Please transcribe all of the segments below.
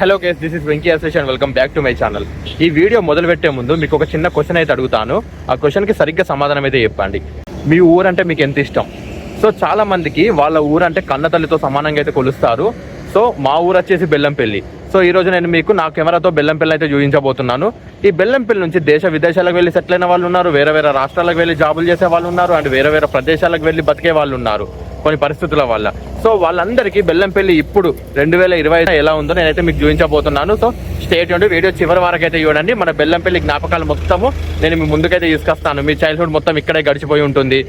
Hello guys this is Venky అసేషన్ welcome back to my channel ఈ video మొదలు పెట్టే ముందు మీకు ఒక చిన్న క్వశ్చన్ అయితే అడుగుతాను. ఆ క్వశ్చన్కి సరిగ్గా సమాధానం అయితే చెప్పండి. మీ ఊరంటే మీకు ఎంత ఇష్టం? సో చాలా మందికి వాళ్ళ ఊరంటే కన్న తల్లితో సమానంగా అయితే కొలుస్తారు. సో మా ఊరు వచ్చేసి బెల్లంపల్లి. సో ఈ రోజు నేను మీకు నా కెమెరాతో బెల్లంపల్లి అయితే చూపించబోతున్నాను. ఈ బెల్లంపల్లి నుంచి దేశ విదేశాలకు వెళ్ళి సెటిల్ అయిన వాళ్ళు ఉన్నారు. వేరే వేరే రాష్ట్రాలకు వెళ్ళి జాబులు చేసే వాళ్ళు ఉన్నారు. అండ్ వేరే వేరే ప్రదేశాలకు వెళ్ళి బతికే వాళ్ళు ఉన్నారు. కొన్ని పరిస్థితుల వల్ల. సో వాళ్ళందరికీ బెల్లంపల్లి ఇప్పుడు రెండు వేల ఇరవై ఎలా ఉందో నేనైతే మీకు చూపించబోతున్నాను. సో స్టేట్ నుండి వీడియో చివరి వరకు అయితే చూడండి. మన బెల్లంపల్లి జ్ఞాపకాలు మొత్తము నేను మీ ముందుకైతే తీసుకొస్తాను. మీ చైల్డ్హుడ్ మొత్తం ఇక్కడే గడిచిపోయి ఉంటుంది.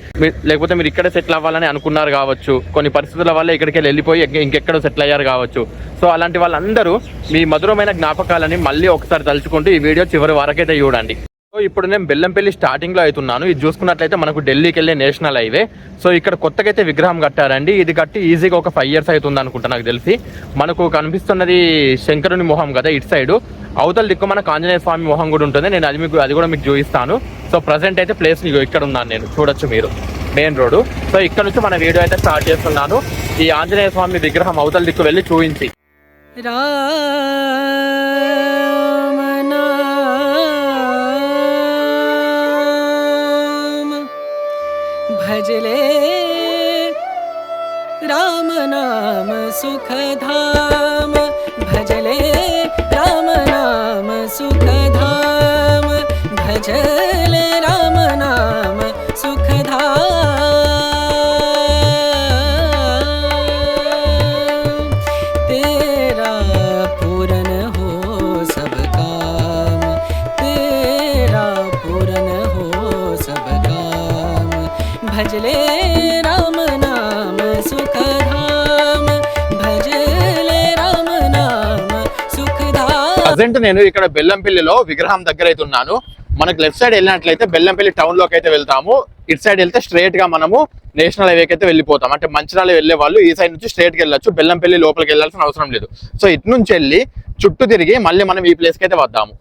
లేకపోతే మీరు ఇక్కడే సెటిల్ అవ్వాలని అనుకున్నారు కావచ్చు. కొన్ని పరిస్థితుల వల్ల ఇక్కడికి వెళ్ళిపోయి ఇంకెక్కడో సెటిల్ అయ్యారు కావచ్చు. సో అలాంటి వాళ్ళందరూ మీ మధురమైన జ్ఞాపకాలని మళ్ళీ ఒకసారి తలుచుకుంటూ ఈ వీడియో చివరి వరకైతే చూడండి. సో ఇప్పుడు నేను బెల్లంపల్లి స్టార్టింగ్లో అవుతున్నాను ఇది చూసుకున్నట్లయితే మనకు ఢిల్లీకి వెళ్ళే నేషనల్ హైవే. సో ఇక్కడ కొత్తగా అయితే విగ్రహం కట్టారండి. ఇది కట్టి ఈజీగా ఒక ఫైవ్ ఇయర్స్ అవుతుంది అనుకుంటా నాకు తెలిసి. మనకు కనిపిస్తున్నది శంకరుని మొహం కదా ఇటు సైడ్. అవతల దిక్కు మనకు ఆంజనేయ స్వామి మొహం కూడా ఉంటుంది. నేను అది మీకు అది కూడా మీకు చూపిస్తాను. సో ప్రజెంట్ అయితే ప్లేస్ ఇక్కడ ఉన్నాను నేను. చూడొచ్చు మీరు. మెయిన్ రోడ్ సో ఇక్కడ నుంచి మన వీడియో అయితే స్టార్ట్ చేస్తున్నాను. ఈ ఆంజనేయ స్వామి విగ్రహం అవతల దిక్కు వెళ్ళి చూపించి. రా सुखधा ప్రజెంట్ నేను ఇక్కడ బెల్లంపల్లిలో విగ్రహం దగ్గర అయితే ఉన్నాను మనకు లెఫ్ట్ సైడ్ వెళ్ళినట్లయితే బెల్లంపల్లి టౌన్లోకి అయితే వెళ్తాము. ఇటు సైడ్ వెళ్తే స్ట్రేట్గా మనము నేషనల్ హైవేకి అయితే వెళ్ళిపోతాం. అంటే మంచిర్యాల వెళ్ళే వాళ్ళు ఈ సైడ్ నుంచి స్ట్రేట్కి వెళ్ళొచ్చు. బెల్లంపల్లి లోపలికి వెళ్ళాల్సిన అవసరం లేదు. సో ఇటు నుంచి వెళ్ళి చుట్టూ తిరిగి మళ్ళీ మనం ఈ ప్లేస్కి అయితే వద్దాము.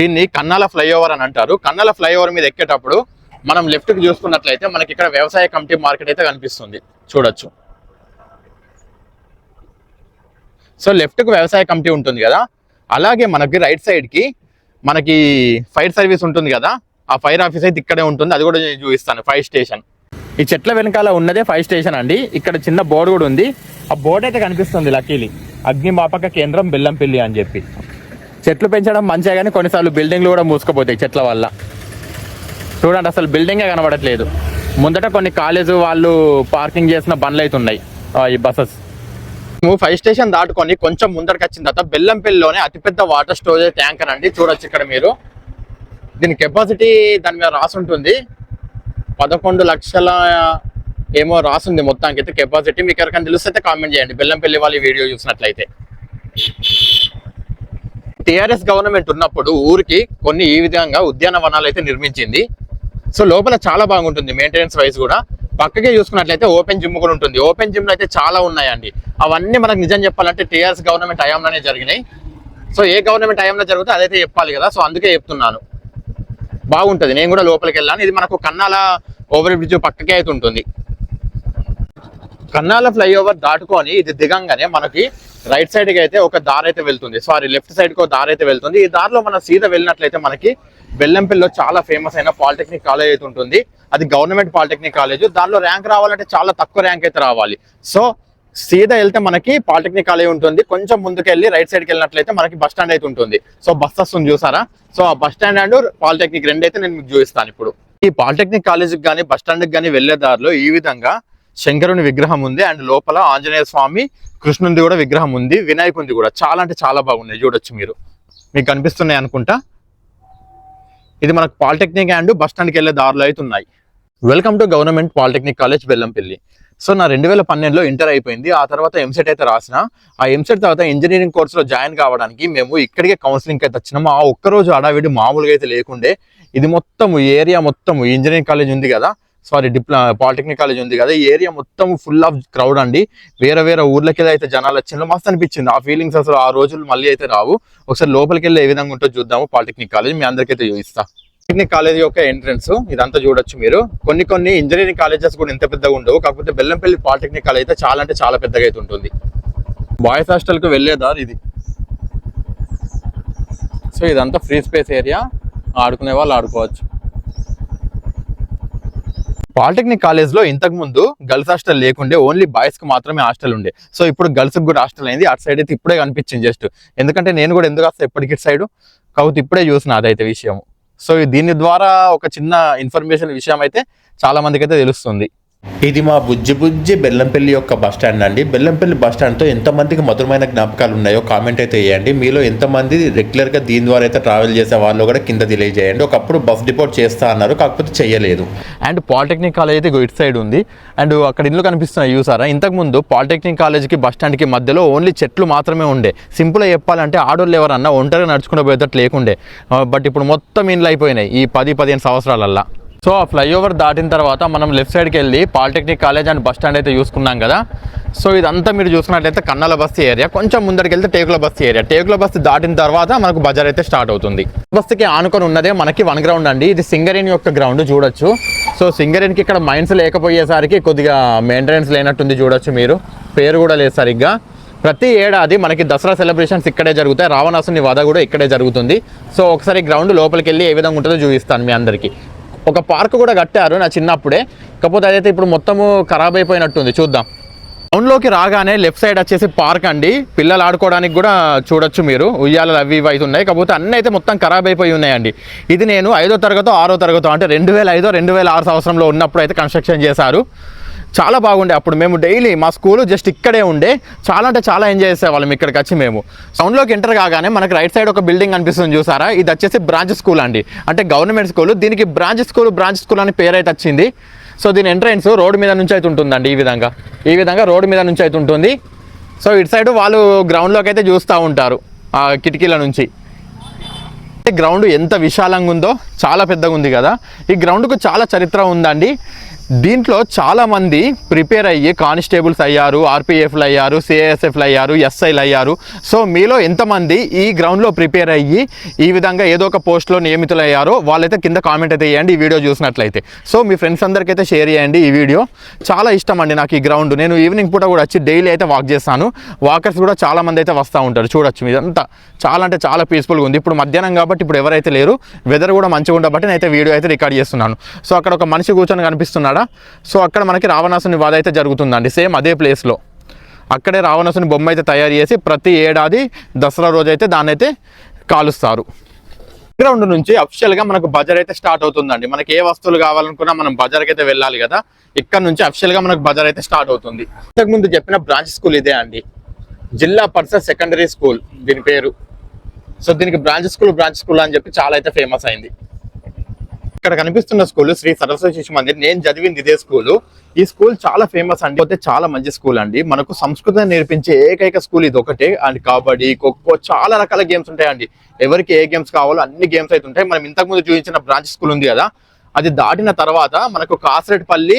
దీన్ని కన్నాల ఫ్లైఓవర్ అని అంటారు. కన్నాల ఫ్లైఓవర్ మీద ఎక్కేటప్పుడు మనం లెఫ్ట్కి చూసుకున్నట్లయితే మనకి ఇక్కడ వ్యవసాయ కమిటీ మార్కెట్ అయితే కనిపిస్తుంది. చూడొచ్చు. సో లెఫ్ట్కు వ్యవసాయ కమిటీ ఉంటుంది కదా? అలాగే మనకి రైట్ సైడ్కి మనకి ఫైర్ సర్వీస్ ఉంటుంది కదా? ఆ ఫైర్ ఆఫీస్ అయితే ఇక్కడే ఉంటుంది. అది కూడా నేను చూపిస్తాను. ఫైర్ స్టేషన్ ఈ చెట్ల వెనకాల ఉన్నదే ఫైర్ స్టేషన్ అండి. ఇక్కడ చిన్న బోర్డు కూడా ఉంది. ఆ బోర్డు అయితే కనిపిస్తుంది లక్కీలి. అగ్నిమాపక కేంద్రం బెల్లంపల్లి అని చెప్పి. చెట్లు పెంచడం మంచిగా కానీ కొన్నిసార్లు బిల్డింగ్లు కూడా మూసుకుపోతాయి చెట్ల వల్ల. చూడండి అసలు బిల్డింగే కనబడట్లేదు. ముందట కొన్ని కాలేజ్ వాళ్ళు పార్కింగ్ చేసిన బండ్లు అయితే ఉన్నాయి ఈ బస్సెస్. మేము ఫైవ్ స్టేషన్ దాటుకొని కొంచెం ముందరికి వచ్చిన తర్వాత బెల్లంపల్లిలోనే అతిపెద్ద వాటర్ స్టోరేజ్ ట్యాంకర్ అండి చూడొచ్చు ఇక్కడ మీరు. దీని కెపాసిటీ దాని మీద రాసి ఉంటుంది. పదకొండు లక్షల ఏమో రాసింది మొత్తానికి అయితే కెపాసిటీ. మీకు ఎవరికైనా తెలిస్తే కామెంట్ చేయండి. బెల్లంపల్లి వాళ్ళు ఈ వీడియో చూసినట్లయితే. టిఆర్ఎస్ గవర్నమెంట్ ఉన్నప్పుడు ఊరికి కొన్ని ఈ విధంగా ఉద్యానవనాలు అయితే నిర్మించింది. సో లోపల చాలా బాగుంటుంది మెయింటెనెన్స్ వైజ్ కూడా. పక్కకే చూసుకున్నట్లయితే ఓపెన్ జిమ్ కూడా ఉంటుంది. ఓపెన్ జిమ్లు అయితే చాలా ఉన్నాయండి. అవన్నీ మనకు నిజం చెప్పాలంటే టీఆర్ఎస్ గవర్నమెంట్ హయాంలోనే జరిగినాయి. సో ఏ గవర్నమెంట్ హయాంలో జరిగితే అదైతే చెప్పాలి కదా. సో అందుకే చెప్తున్నాను. బాగుంటుంది. నేను కూడా లోపలికి వెళ్ళాను. ఇది మనకు కన్నాల ఓవర్ బ్రిడ్జ్ పక్కకే అయితే ఉంటుంది. కన్నాల ఫ్లైఓవర్ దాటుకొని ఇది దిగంగానే మనకి రైట్ సైడ్కి అయితే ఒక దారి అయితే వెళ్తుంది సారీ లెఫ్ట్ సైడ్కి ఒక దారి అయితే వెళ్తుంది. ఈ దారిలో మనం సీదా వెళ్ళినట్లయితే మనకి బెల్లంపల్లిలో చాలా ఫేమస్ అయిన పాలిటెక్నిక్ కాలేజ్ అయితే ఉంటుంది. అది గవర్నమెంట్ పాలిటెక్నిక్ కాలేజ్. దానిలో ర్యాంక్ రావాలంటే చాలా తక్కువ ర్యాంక్ అయితే రావాలి. సో సీదా వెళ్తే మనకి పాలిటెక్నిక్ కాలేజ్ ఉంటుంది. కొంచెం ముందుకెళ్ళి రైట్ సైడ్కి వెళ్ళినట్లయితే మనకి బస్ స్టాండ్ అయితే ఉంటుంది. సో బస్ వస్తుంది చూసారా? సో ఆ బస్ స్టాండ్ అండ్ పాలిటెక్నిక్ రెండు అయితే నేను మీకు చూపిస్తాను ఇప్పుడు. ఈ పాలిటెక్నిక్ కాలేజ్కి కానీ బస్ స్టాండ్కి కానీ వెళ్ళే దారిలో ఈ విధంగా శంకరుని విగ్రహం ఉంది. అండ్ లోపల ఆంజనేయ స్వామి కృష్ణుంది కూడా విగ్రహం ఉంది. వినాయకుంది కూడా చాలా అంటే చాలా బాగున్నాయి. చూడొచ్చు మీరు. మీకు కనిపిస్తున్నాయి అనుకుంటా? ఇది మనకు పాలిటెక్నిక్ అండ్ బస్ స్టాండ్కి వెళ్ళే దారులు అయితే ఉన్నాయి. Welcome to government polytechnic college Bellampalli so నా రెండు వేల పన్నెండులో ఇంటర్ అయిపోయింది. ఆ తర్వాత ఎంసెట్ అయితే రాసిన. ఆ ఎంసెట్ తర్వాత ఇంజనీరింగ్ కోర్సులో జాయిన్ కావడానికి మేము ఇక్కడికే కౌన్సిలింగ్ అయితే వచ్చినాము. ఆ ఒక్కరోజు అడావిడి మామూలుగా అయితే లేకుండే. ఇది మొత్తం ఏరియా మొత్తం ఇంజనీరింగ్ కాలేజ్ ఉంది కదా. సారీ డిప్లా పాలిటెక్నిక్ కాలేజ్ ఉంది కదా ఈ ఏరియా మొత్తం ఫుల్ ఆఫ్ క్రౌడ్ అండి. వేరే వేరే ఊర్లకి అయితే జనాలు వచ్చిందో మస్తు అనిపించింది. ఆ ఫీలింగ్స్ అసలు ఆ రోజులు మళ్ళీ అయితే రావు. ఒకసారి లోపలికి వెళ్ళి ఏ విధంగా ఉంటుందో చూద్దాము పాలిటెక్నిక్ కాలేజ్ మీ అందరికైతే చూపిస్తా. టెక్నిక్ కాలేజ్ యొక్క ఎంట్రన్స్ ఇదంతా చూడొచ్చు మీరు. కొన్ని కొన్ని ఇంజనీరింగ్ కాలేజెస్ కూడా ఇంత పెద్దగా ఉండవు. కాకపోతే బెల్లంపల్లి పాలిటెక్నిక్ కాలేజ్ అయితే చాలా అంటే చాలా పెద్దగా అయితే ఉంటుంది. బాయ్స్ హాస్టల్ వెళ్ళేదారు ఇది. సో ఇదంతా ఫ్రీ స్పేస్ ఏరియా ఆడుకునే వాళ్ళు ఆడుకోవచ్చు. పాలిటెక్నిక్ కాలేజ్లో ఇంతకుముందు ఇంతకు ముందు గర్ల్స్ హాస్టల్ లేకుండే ఓన్లీ బాయ్స్కి మాత్రమే హాస్టల్ ఉండే. సో ఇప్పుడు గర్ల్స్కి కూడా హాస్టల్ అయింది. అటు సైడ్ అయితే ఇప్పుడే కనిపించింది జస్ట్. ఎందుకంటే నేను కూడా ఎందుకు వస్తాను ఇప్పటికి సైడ్? కాబట్టి ఇప్పుడే చూసిన అదైతే విషయం సో దీని ద్వారా ఒక చిన్న ఇన్ఫర్మేషన్ విషయం అయితే చాలామందికి అయితే తెలుస్తుంది. ఇది మా బుజ్జి బుజ్జి బెల్లంపల్లి యొక్క బస్ స్టాండ్ అండి. బెల్లంపల్లి బస్ స్టాండ్తో ఎంతమందికి మధురమైన జ్ఞాపకాలు ఉన్నాయో కామెంట్ అయితే వేయండి మీలో ఎంతమంది రెగ్యులర్గా దీని ద్వారా అయితే ట్రావెల్ చేసే వాళ్ళు కూడా కింద తెలియజేయండి. ఒకప్పుడు బస్ డిపోర్ట్ చేస్తా అన్నారు కాకపోతే చేయలేదు అండ్ పాలిటెక్నిక్ కాలేజ్ అయితే ఇటు సైడ్ ఉంది. అండ్ అక్కడ ఇల్లు కనిపిస్తున్నాయి చూసారా ఇంతకు ముందు పాలిటెక్నిక్ కాలేజ్కి బస్ స్టాండ్కి మధ్యలో ఓన్లీ చెట్లు మాత్రమే ఉండే. సింపుల్గా చెప్పాలంటే ఆడోళ్ళు ఎవరన్నా ఒంటరిగా నడుచుకుంటూ పోయేటట్టు లేకుండే. బట్ ఇప్పుడు మొత్తం ఇండ్లు అయిపోయినాయి ఈ పది పదిహేను సంవత్సరాలల్లా. సో ఆ ఫ్లైఓవర్ దాటిన తర్వాత మనం లెఫ్ట్ సైడ్కి వెళ్ళి polytechnic college and bus stand అయితే చూసుకున్నాం కదా. సో ఇదంతా మీరు చూసుకున్నట్లయితే కన్నాల బస్తీ ఏరియా. కొంచెం ముందరికి వెళ్తే టేకుల బస్తీ ఏరియా. టేకుల బస్తీ దాటిన తర్వాత మనకు బజార్ అయితే స్టార్ట్ అవుతుంది. బస్తీకి ఆనుకొని ఉన్నదే మనకి వన్ గ్రౌండ్ అండి. ఇది సింగరేణి యొక్క గ్రౌండ్ చూడొచ్చు. సో సింగరేణికి ఇక్కడ మైన్స్ లేకపోయేసరికి కొద్దిగా మెయింటెనెన్స్ లేనట్టుంది చూడొచ్చు మీరు. పేరు కూడా లేదు సరిగ్గా. ప్రతి ఏడాది మనకి దసరా సెలబ్రేషన్స్ ఇక్కడే జరుగుతాయి. రావణాసుని వధ కూడా ఇక్కడే జరుగుతుంది. సో ఒకసారి గ్రౌండ్ లోపలికి వెళ్ళి ఏ విధంగా ఉంటుందో చూపిస్తాను మీ అందరికీ. ఒక పార్క్ కూడా కట్టారు నా చిన్నప్పుడే. కాకపోతే అదైతే ఇప్పుడు మొత్తము ఖరాబ్ అయిపోయినట్టుంది చూద్దాం. టౌన్లోకి రాగానే లెఫ్ట్ సైడ్ వచ్చేసి పార్క్ అండి. పిల్లలు ఆడుకోవడానికి కూడా చూడొచ్చు మీరు. ఉయ్యాలలు అవి ఇవి అయితే ఉన్నాయి. కాకపోతే అన్నీ అయితే మొత్తం ఖరాబ్ అయిపోయి ఉన్నాయండి. ఇది నేను ఐదో తరగతో ఆరో తరగతో అంటే రెండు వేల ఐదో రెండు వేల ఆరు సంవత్సరంలో ఉన్నప్పుడు అయితే కన్స్ట్రక్షన్ చేశారు. చాలా బాగుండే. అప్పుడు మేము డైలీ మా స్కూల్ జస్ట్ ఇక్కడే ఉండే. చాలా అంటే చాలా ఎంజాయ్ చేసేవాళ్ళం ఇక్కడికి వచ్చి మేము. సౌండ్లోకి ఎంటర్ కాగానే మనకి రైట్ సైడ్ ఒక బిల్డింగ్ అనిపిస్తుంది చూసారా? ఇది వచ్చేసి బ్రాంచ్ స్కూల్ అండి. అంటే గవర్నమెంట్ స్కూల్ దీనికి బ్రాంచ్ స్కూల్ బ్రాంచ్ స్కూల్ అని పేరు అయితే వచ్చింది. సో దీని ఎంట్రన్స్ రోడ్ మీద నుంచి అయితే ఉంటుందండి ఈ విధంగా. ఈ విధంగా రోడ్ మీద నుంచి అయితే ఉంటుంది. సో ఇటు సైడ్ వాళ్ళు గ్రౌండ్లోకి అయితే చూస్తూ ఉంటారు. ఆ కిటికీల నుంచి. గ్రౌండ్ ఎంత విశాలంగా ఉందో చాలా పెద్దగా ఉంది కదా. ఈ గ్రౌండ్కు చాలా చరిత్ర ఉందండి. దీంట్లో చాలామంది ప్రిపేర్ అయ్యి కానిస్టేబుల్స్ అయ్యారు ఆర్పిఎఫ్లు అయ్యారు సిఐఎస్ఎఫ్లు అయ్యారు ఎస్ఐలు అయ్యారు. సో మీలో ఎంతమంది ఈ గ్రౌండ్లో ప్రిపేర్ అయ్యి ఈ విధంగా ఏదో ఒక పోస్ట్లో నియమితులు అయ్యారో వాళ్ళైతే కింద కామెంట్ అయితే చేయండి ఈ వీడియో చూసినట్లయితే. సో మీ ఫ్రెండ్స్ అందరికైతే షేర్ చేయండి ఈ వీడియో. చాలా ఇష్టం అండి నాకు ఈ గ్రౌండ్. నేను ఈవినింగ్ పూట కూడా వచ్చి డైలీ అయితే వాక్ చేస్తాను. వాకర్స్ కూడా చాలా మంది అయితే వస్తూ ఉంటారు. చూడొచ్చు ఇదంతా చాలా అంటే చాలా పీస్ఫుల్గా ఉంది. ఇప్పుడు మధ్యాహ్నం కాబట్టి ఇప్పుడు ఎవరైతే లేరు వెదర్ కూడా మంచిగా ఉండబట్టి నేనైతే వీడియో అయితే రికార్డ్ చేస్తున్నాను. సో అక్కడ ఒక మనిషి కూర్చొని కనిపిస్తున్నాడా? సో అక్కడ మనకి రావణాసుని వాద అయితే జరుగుతుందండి సేమ్ అదే ప్లేస్లో. అక్కడే రావణాసుని బొమ్మ అయితే తయారు చేసి ప్రతి ఏడాది దసరా రోజు అయితే దాన్ని అయితే కాలుస్తారు. గ్రౌండ్ నుంచి అఫిషియల్గా మనకు బజార్ అయితే స్టార్ట్ అవుతుందండి. మనకి ఏ వస్తువులు కావాలనుకున్నా మనం బజార్కి అయితే వెళ్ళాలి కదా? ఇక్కడ నుంచి అఫిషియల్గా మనకు బజార్ అయితే స్టార్ట్ అవుతుంది. ఇంతకు ముందు చెప్పిన బ్రాంచ్ స్కూల్ ఇదే అండి. జిల్లా పరిషత్ సెకండరీ స్కూల్ దీని పేరు. సో దీనికి బ్రాంచ్ స్కూల్ బ్రాంచ్ స్కూల్ అని చెప్పి చాలా అయితే ఫేమస్ అయింది. ఇక్కడ కనిపిస్తున్న స్కూల్ శ్రీ సరస్వతి శిశు మందిర్. నేను చదివింది ఇదే స్కూల్. ఈ స్కూల్ చాలా ఫేమస్ అండి. పోతే చాలా మంచి స్కూల్ అండి. మనకు సంస్కృతం నేర్పించే ఏకైక స్కూల్ ఇది ఒకటే. అండ్ కబడ్డీ ఖోఖో చాలా రకాల గేమ్స్ ఉంటాయండి. ఎవరికి ఏ గేమ్స్ కావాలో అన్ని గేమ్స్ అయితే ఉంటాయి. మనం ఇంతకుముందు చూపించిన బ్రాంచ్ స్కూల్ ఉంది కదా. అది దాటిన తర్వాత మనకు కాసరెడ్పల్లి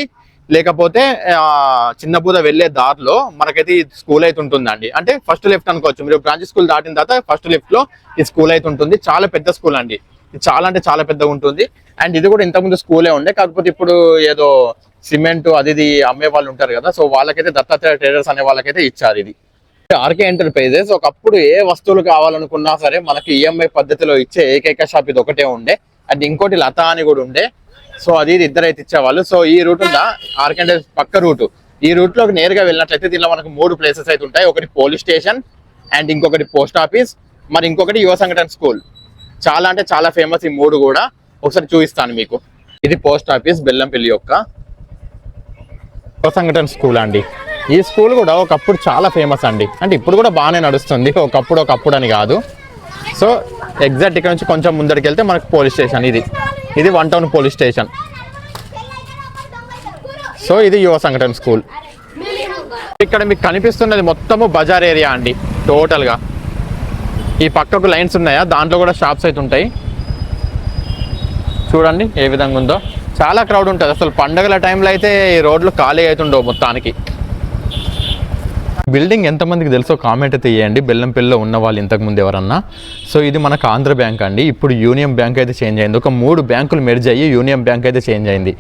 లేకపోతే చిన్నపూద చిన్నబూద వెళ్ళే దారిలో మనకైతే ఈ స్కూల్ అయితే ఉంటుందండి. అంటే ఫస్ట్ లెఫ్ట్ అనుకోవచ్చు. మీరు బ్రాంచ్ స్కూల్ దాటిన తర్వాత ఫస్ట్ లెఫ్ట్లో ఈ స్కూల్ అయితే ఉంటుంది. చాలా పెద్ద స్కూల్ అండి. చాలా అంటే చాలా పెద్దగా ఉంటుంది. అండ్ ఇది కూడా ఇంతకుముందు స్కూలే ఉండే. కాకపోతే ఇప్పుడు ఏదో సిమెంట్ అది ఇది అమ్మే వాళ్ళు ఉంటారు కదా. సో వాళ్ళకైతే దత్తాత్రేయ ట్రేడర్స్ అనే వాళ్ళకైతే ఇచ్చారు ఇది. ఆర్కే ఎంటర్ప్రైజెస్ ఒకప్పుడు ఏ వస్తువులు కావాలనుకున్నా సరే మనకి ఈఎంఐ పద్ధతిలో ఇచ్చే ఏకైక షాప్ ఇది ఒకటే ఉండే. అండ్ ఇంకోటి లత అని కూడా ఉండే. సో అది ఇది ఇద్దరు అయితే ఇచ్చేవాళ్ళు. సో ఈ రూట్ ఉందా? ఆర్కే పక్క రూట్ ఈ రూట్ నేరుగా వెళ్ళినట్లయితే దీనిలో మనకు మూడు ప్లేసెస్ అయితే ఉంటాయి. ఒకటి పోలీస్ స్టేషన్ అండ్ ఇంకొకటి పోస్ట్ ఆఫీస్ మరి ఇంకొకటి యువ సంఘటన స్కూల్ చాలా అంటే చాలా ఫేమస్ ఈ మూడు కూడా. ఒకసారి చూపిస్తాను మీకు. ఇది పోస్ట్ ఆఫీస్ బెల్లంపల్లి యొక్క యువ సంఘటన స్కూల్ అండి. ఈ స్కూల్ కూడా ఒకప్పుడు చాలా ఫేమస్ అండి. అంటే ఇప్పుడు కూడా బాగానే నడుస్తుంది. ఒకప్పుడు ఒకప్పుడు అని కాదు. సో ఎగ్జాక్ట్ ఇక్కడ నుంచి కొంచెం ముందరికి వెళ్తే మనకు పోలీస్ స్టేషన్ ఇది. ఇది one town police station so ఇది యువ సంఘటన స్కూల్. ఇక్కడ మీకు కనిపిస్తున్నది మొత్తము బజార్ ఏరియా అండి. టోటల్గా ఈ పక్కకు లైన్స్ ఉన్నాయా? దాంట్లో కూడా షాప్స్ అయితే ఉంటాయి. చూడండి ఏ విధంగా ఉందో. చాలా క్రౌడ్ ఉంటుంది. అసలు పండగల టైంలో అయితే ఈ రోడ్లు ఖాళీ అవుతుండవు మొత్తానికి. బిల్డింగ్ ఎంతమందికి తెలుసో కామెంట్ అయితే చేయండి. బెల్లంపల్లిలో ఉన్న వాళ్ళు ఇంతకుముందు ఎవరన్నా. సో ఇది మనకు ఆంధ్ర బ్యాంక్ అండి. ఇప్పుడు యూనియన్ బ్యాంక్ అయితే చేంజ్ అయింది. ఒక మూడు బ్యాంకులు మెర్జ్ అయ్యి యూనియన్ బ్యాంక్ అయితే చేంజ్ అయింది.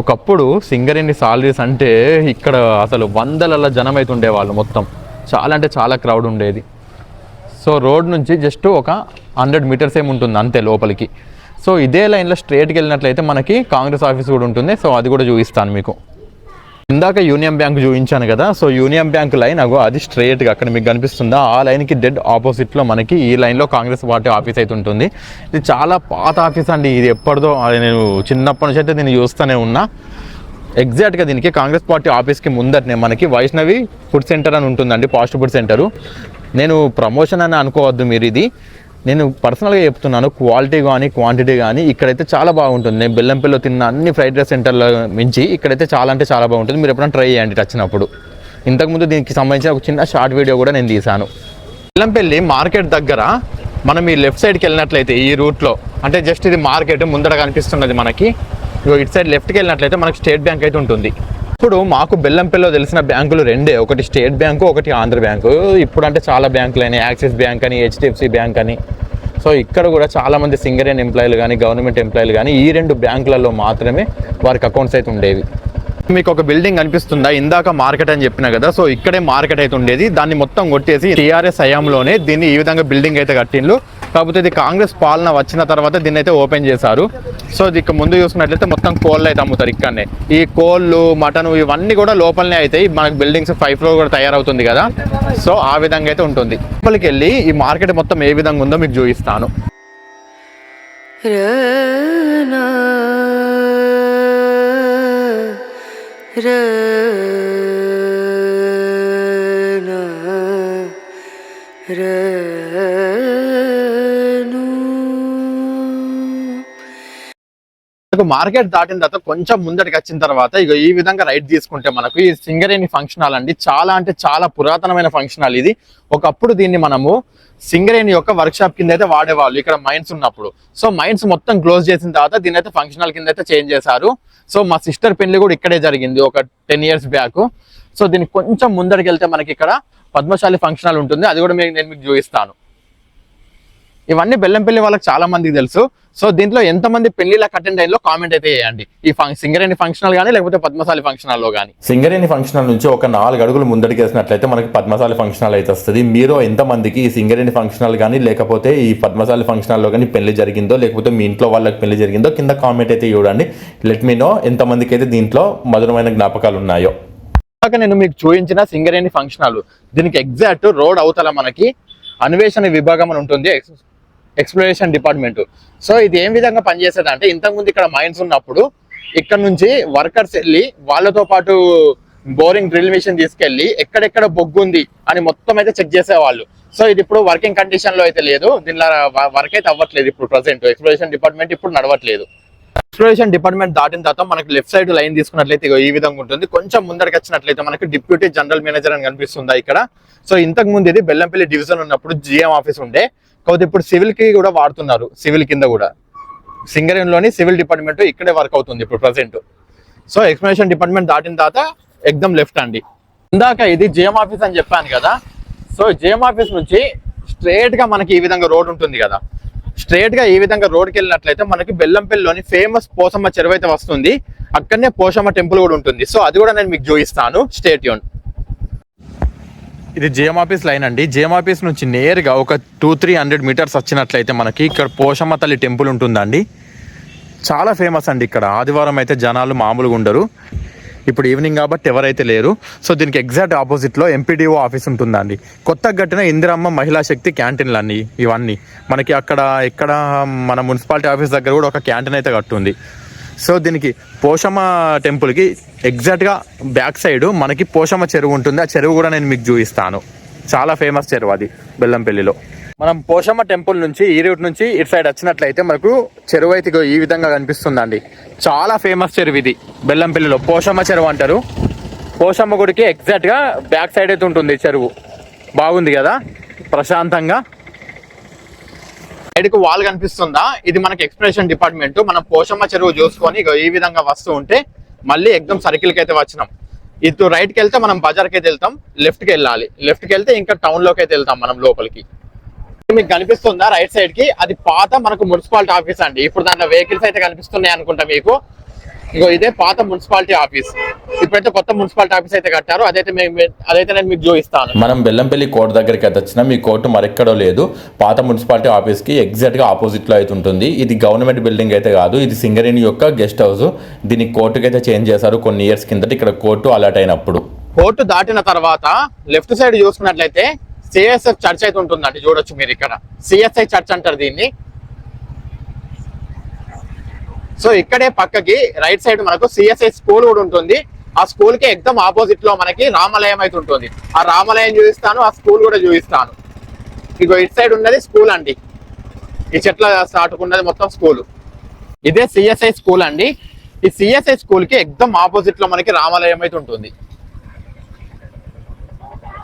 ఒకప్పుడు సింగరేణి సాలరీస్ అంటే ఇక్కడ అసలు వందల జనం అయితే ఉండేవాళ్ళు మొత్తం. చాలా అంటే చాలా క్రౌడ్ ఉండేది. సో రోడ్ నుంచి జస్ట్ ఒక హండ్రెడ్ మీటర్స్ ఏమి ఉంటుంది అంతే లోపలికి. సో ఇదే లైన్లో స్ట్రేట్కి వెళ్ళినట్లయితే మనకి కాంగ్రెస్ ఆఫీస్ కూడా ఉంటుంది. సో అది కూడా చూపిస్తాను మీకు. ఇందాక యూనియన్ బ్యాంక్ చూపించాను కదా సో యూనియన్ బ్యాంక్ లైన్ అగో అది స్ట్రేట్గా అక్కడ మీకు కనిపిస్తుందా? ఆ లైన్కి డెడ్ ఆపోజిట్లో మనకి ఈ లైన్లో కాంగ్రెస్ పార్టీ ఆఫీస్ అయితే ఉంటుంది. ఇది చాలా పాత ఆఫీస్ అండి. ఇది ఎప్పటిదో అది నేను చిన్నప్పటి నుంచి అయితే దీన్ని చూస్తూనే ఉన్నా. ఎగ్జాక్ట్గా దీనికి కాంగ్రెస్ పార్టీ ఆఫీస్కి ముందటనే మనకి వైష్ణవి ఫుడ్ సెంటర్ అని ఉంటుందండి ఫాస్ట్ ఫుడ్ సెంటరు. నేను ప్రమోషన్ అని అనుకోవద్దు మీరు ఇది. నేను పర్సనల్గా చెప్తున్నాను క్వాలిటీ కానీ క్వాంటిటీ కానీ ఇక్కడైతే చాలా బాగుంటుంది. నేను బెల్లంపల్లిలో తిన్న అన్ని ఫ్రైడ్ రైస్ సెంటర్ల మించి ఇక్కడైతే చాలా అంటే చాలా బాగుంటుంది. మీరు ఎప్పుడైనా ట్రై చేయండి వచ్చినప్పుడు ఇంతకుముందు దీనికి సంబంధించిన ఒక చిన్న షార్ట్ వీడియో కూడా నేను తీశాను. బెల్లంపల్లి మార్కెట్ దగ్గర మనం ఈ లెఫ్ట్ సైడ్కి వెళ్ళినట్లయితే ఈ రూట్లో అంటే జస్ట్ ఇది మార్కెట్ ముందర కనిపిస్తున్నది మనకి. ఇటు సైడ్ లెఫ్ట్కి వెళ్ళినట్లయితే మనకి స్టేట్ బ్యాంక్ అయితే ఉంటుంది. ఇప్పుడు మాకు బెల్లంపల్లిలో తెలిసిన బ్యాంకులు రెండే. ఒకటి స్టేట్ బ్యాంకు ఒకటి ఆంధ్ర బ్యాంకు. ఇప్పుడు అంటే చాలా బ్యాంకులు అయినాయి. యాక్సిస్ బ్యాంక్ అని హెచ్డిఎఫ్సి బ్యాంక్ అని. సో ఇక్కడ కూడా చాలా మంది సింగరేన్ ఎంప్లాయీలు కానీ గవర్నమెంట్ ఎంప్లాయీలు కానీ ఈ రెండు బ్యాంకులలో మాత్రమే వారికి అకౌంట్స్ అయితే ఉండేవి. మీకు ఒక బిల్డింగ్ కనిపిస్తుందా ఇందాక మార్కెట్ అని చెప్పిన కదా సో ఇక్కడే మార్కెట్ అయితే ఉండేది. దాన్ని మొత్తం కొట్టేసి టీఆర్ఎస్ హయాంలోనే దీన్ని ఈ విధంగా బిల్డింగ్ అయితే కట్టిండ్రు కాకపోతే ఇది కాంగ్రెస్ పాలన వచ్చిన తర్వాత దీన్ని అయితే ఓపెన్ చేశారు. సో ఇది ముందు చూసుకున్నట్లయితే మొత్తం కోళ్ళు అయితే అమ్ముతారు ఇక్కడనే. ఈ కోళ్ళు మటన్ ఇవన్నీ కూడా లోపలనే అవుతాయి మనకి బిల్డింగ్స్ ఫైవ్ ఫ్లోర్ కూడా తయారవుతుంది కదా. సో ఆ విధంగా అయితే ఉంటుంది. లోపలికి వెళ్ళి ఈ మార్కెట్ మొత్తం ఏ విధంగా ఉందో మీకు చూపిస్తాను. రే మనకు మార్కెట్ దాటిన తర్వాత కొంచెం ముందటికి వచ్చిన తర్వాత ఇక ఈ విధంగా రైట్ తీసుకుంటే మనకు ఈ సింగరేణి ఫంక్షన్ హాల్ అండి. చాలా అంటే చాలా పురాతనమైన ఫంక్షన్ హాల్ ఇది. ఒకప్పుడు దీన్ని మనము సింగరేణి యొక్క వర్క్ షాప్ కింద అయితే వాడేవాళ్ళు. ఇక్కడ మైన్స్ ఉన్నప్పుడు. సో మైన్స్ మొత్తం క్లోజ్ చేసిన తర్వాత దీన్ని అయితే ఫంక్షన్ హాల్ కింద అయితే చేంజ్ చేశారు. సో మా సిస్టర్ పెళ్ళి కూడా ఇక్కడే జరిగింది. ఒక టెన్ ఇయర్స్ బ్యాక్ సో దీనికి కొంచెం ముందరికి వెళ్తే మనకి ఇక్కడ పద్మశాలి ఫంక్షన్ హాల్ ఉంటుంది. అది కూడా మీకు నేను మీకు చూపిస్తాను. ఇవన్నీ బెల్లంపల్లి వాళ్ళకి చాలా మందికి తెలుసు. సో దీంట్లో ఎంతమంది పెళ్ళిళ్ళకి అటెండ్ అయ్యిందో కామెంట్ అయితే చేయండి. ఈ సింగరేణి ఫంక్షనల్ కానీ లేకపోతే పద్మశాలి ఫంక్షనల్లో కానీ సింగరేణి ఫంక్షన్ నుంచి ఒక నాలుగు అడుగులు ముందడికి వేసినట్లయితే మనకి పద్మశాలి ఫంక్షన్ హాల్ అయితే వస్తుంది. మీరు ఎంతమందికి ఈ సింగరేణి ఫంక్షన్ హాల్ కానీ లేకపోతే ఈ పద్మశాలి ఫంక్షన్ హాల్లో కానీ పెళ్ళి జరిగిందో లేకపోతే మీ ఇంట్లో వాళ్ళకి పెళ్ళి జరిగిందో కింద కామెంట్ అయితే చూడండి. లెట్ మీ నో ఎంతమందికి అయితే దీంట్లో మధురమైన జ్ఞాపకాలు ఉన్నాయో. నేను మీకు చూపించిన సింగరేణి ఫంక్షన్ హాల్ దీనికి ఎగ్జాక్ట్ రోడ్ అవతల మనకి అన్వేషణ విభాగం అని ఉంటుంది. Exploration department. సో ఇది ఏం విధంగా పనిచేసేది అంటే ఇంతకుముందు ఇక్కడ మైన్స్ ఉన్నప్పుడు ఇక్కడ నుంచి వర్కర్స్ వెళ్ళి వాళ్ళతో పాటు బోరింగ్ డ్రిల్ మిషన్ తీసుకెళ్ళి ఎక్కడెక్కడ బొగ్గు ఉంది అని మొత్తం అయితే చెక్ చేసేవాళ్ళు. సో ఇది ఇప్పుడు వర్కింగ్ కండిషన్లో అయితే లేదు. దీనిలో వర్క్ అయితే అవ్వట్లేదు ఇప్పుడు ప్రజెంట్. ఎక్స్ప్లోరేషన్ డిపార్ట్మెంట్ ఇప్పుడు నడవట్లేదు. ఎక్స్ప్లోరేషన్ డిపార్ట్మెంట్ దాటిన తర్వాత మనకి లెఫ్ట్ సైడ్ లైన్ తీసుకున్నట్లయితే ఈ విధంగా ఉంటుంది. కొంచెం ముందరికి వచ్చినట్లయితే మనకి డిప్యూటీ జనరల్ మేనేజర్ అని కనిపిస్తుందా ఇక్కడ? సో ఇంతకు ముందు ఇది బెల్లంపల్లి డివిజన్ ఉన్నప్పుడు జిఎం ఆఫీస్ ఉండే. కాకపోతే ఇప్పుడు సివిల్కి కూడా వాడుతున్నారు సివిల్ కింద కూడా. సింగరేణిలోని సివిల్ డిపార్ట్మెంట్ ఇక్కడే వర్క్ అవుతుంది ఇప్పుడు ప్రజెంట్. సో ఎక్స్ప్లెనేషన్ డిపార్ట్మెంట్ దాటిన తర్వాత ఎగ్దమ్ లెఫ్ట్ అండి. ఇందాక ఇది జేఎం ఆఫీస్ అని చెప్పాను కదా సో జేఎం ఆఫీస్ నుంచి స్ట్రేట్గా మనకి ఈ విధంగా రోడ్ ఉంటుంది కదా. స్ట్రేట్గా ఈ విధంగా రోడ్కి వెళ్ళినట్లయితే మనకి బెల్లంపల్లిలోని ఫేమస్ పోసమ్మ చెరువు అయితే వస్తుంది. అక్కడనే పోషమ్మ టెంపుల్ కూడా ఉంటుంది. సో అది కూడా నేను మీకు చూపిస్తాను స్టేట్ యూన్. ఇది జేఎం ఆఫీస్ లైన్ అండి. జేఎం ఆఫీస్ నుంచి నేరుగా ఒక టూ త్రీ హండ్రెడ్ మీటర్స్ వచ్చినట్లయితే మనకి ఇక్కడ పోషమ్మ తల్లి టెంపుల్ ఉంటుందండి. చాలా ఫేమస్ అండి ఇక్కడ. ఆదివారం అయితే జనాలు మామూలుగా ఉండరు. ఇప్పుడు ఈవినింగ్ కాబట్టి ఎవరైతే లేరు. సో దీనికి ఎగ్జాక్ట్ ఆపోజిట్లో ఎంపీడీఓ ఆఫీస్ ఉంటుందండి. కొత్తగా కట్టిన ఇందిరమ్మ మహిళా శక్తి క్యాంటీన్లు అన్ని ఇవన్నీ. మనకి అక్కడ ఇక్కడ మన మున్సిపాలిటీ ఆఫీస్ దగ్గర కూడా ఒక క్యాంటీన్ అయితే కట్టుంది. సో దీనికి పోషమ్మ టెంపుల్కి ఎగ్జాక్ట్గా బ్యాక్ సైడ్ మనకి పోషమ్మ చెరువు ఉంటుంది. ఆ చెరువు కూడా నేను మీకు చూపిస్తాను. చాలా ఫేమస్ చెరువు అది బెల్లంపల్లిలో. మనం పోషమ్మ టెంపుల్ నుంచి ఈ రూట్ నుంచి ఇటు సైడ్ వచ్చినట్లయితే మనకు చెరువు అయితే ఈ విధంగా కనిపిస్తుందండి. చాలా ఫేమస్ చెరువు ఇది బెల్లంపల్లిలో. పోషమ్మ చెరువు అంటారు. పోషమ్మ గుడికి ఎగ్జాక్ట్గా బ్యాక్ సైడ్ అయితే ఉంటుంది చెరువు. బాగుంది కదా? ప్రశాంతంగా. సైడ్కు వాల్ కనిపిస్తుందా? ఇది మనకి ఎక్స్ప్రెషన్ డిపార్ట్మెంట్. మనం పోషమ్మ చెరువు చూసుకొని ఈ విధంగా వస్తూ ఉంటే మళ్ళీ ఎక్దమ్ సర్కిల్కి అయితే వచ్చినాం. ఇటు రైట్కి వెళ్తే మనం బజార్కి అయితే వెళ్తాం లెఫ్ట్కి వెళ్ళాలి. లెఫ్ట్కి వెళ్తే ఇంకా టౌన్లోకి అయితే వెళ్తాం మనం లోపలికి. మీకు కనిపిస్తుందా రైట్ సైడ్కి అది పాత మనకు మున్సిపాలిటీ ఆఫీస్ అండి. ఇప్పుడు దాంట్లో వెహికల్స్ అయితే కనిపిస్తున్నాయి అనుకుంటా మీకు. ఇగో ఇదే పాత మున్సిపాలిటీ ఆఫీస్. ఇప్పుడైతే కొత్త మున్సిపాలిటీ ఆఫీస్ అయితే కట్టారు. అదైతే మేము అదైతే నేను మీకు చూపిస్తాను. మనం బెల్లంపల్లి కోర్టు దగ్గరికి అయితే వచ్చినా. మీ కోర్టు మరెక్కడో లేదు. పాత మున్సిపాలిటీ ఆఫీస్కి ఎగ్జాక్ట్గా ఆపోజిట్లో అయితే ఉంటుంది. ఇది గవర్నమెంట్ బిల్డింగ్ అయితే కాదు. ఇది సింగరేణి యొక్క గెస్ట్ హౌస్. దీన్ని కోర్టుకి అయితే చేంజ్ చేశారు కొన్ని ఇయర్స్ కిందట. ఇక్కడ కోర్టు అలర్ట్ అయినప్పుడు. కోర్టు దాటిన తర్వాత లెఫ్ట్ సైడ్ చూసుకున్నట్లయితే సిఎస్ఎఫ్ చర్చ్ అయితే ఉంటుందండి. చూడొచ్చు మీరు ఇక్కడ. సిఎస్ఐ చర్చ్ అంటారు దీన్ని. సో ఇక్కడే పక్కకి రైట్ సైడ్ మనకు సిఎస్ఐ స్కూల్ కూడా ఉంటుంది. ఆ స్కూల్కి ఎగ్జామ్ ఆపోజిట్లో మనకి రామాలయం అయితే ఉంటుంది. ఆ రామాలయం చూపిస్తాను ఆ స్కూల్ కూడా చూపిస్తాను. ఇగో ఇటు సైడ్ ఉన్నది స్కూల్ అండి. ఈ చెట్ల సాటుకున్నది మొత్తం స్కూల్. ఇదే సిఎస్ఐ స్కూల్ అండి. ఈ సిఎస్ఐ స్కూల్కి ఎగ్జామ్ ఆపోజిట్లో మనకి రామాలయం అయితే ఉంటుంది.